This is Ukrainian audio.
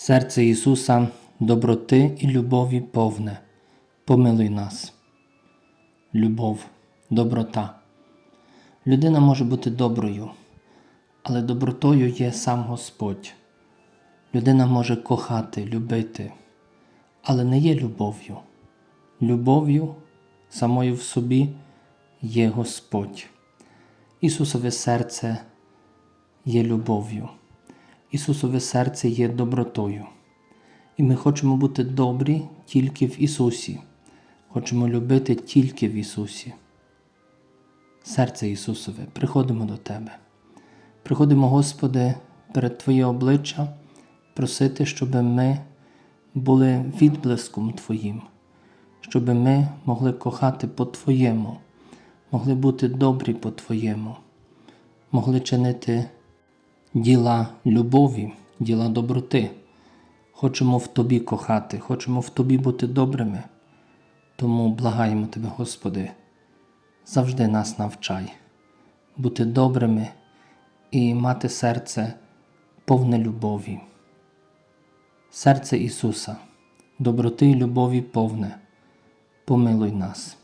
Серце Ісуса, доброти і любові повне, помилуй нас. Любов, доброта. Людина може бути доброю, але добротою є сам Господь. Людина може кохати, любити, але не є любов'ю. Любов'ю самою в собі є Господь. Ісусове серце є любов'ю. Ісусове серце є добротою. І ми хочемо бути добрі тільки в Ісусі. Хочемо любити тільки в Ісусі. Серце Ісусове, приходимо до Тебе. Приходимо, Господи, перед Твоє обличчя просити, щоб ми були відблиском Твоїм, щоб ми могли кохати по Твоєму, могли бути добрі по Твоєму, могли чинити діла любові, діла доброти. Хочемо в Тобі кохати, хочемо в Тобі бути добрими. Тому благаємо Тебе, Господи, завжди нас навчай бути добрими і мати серце повне любові. Серце Ісуса, доброти і любові повне, помилуй нас.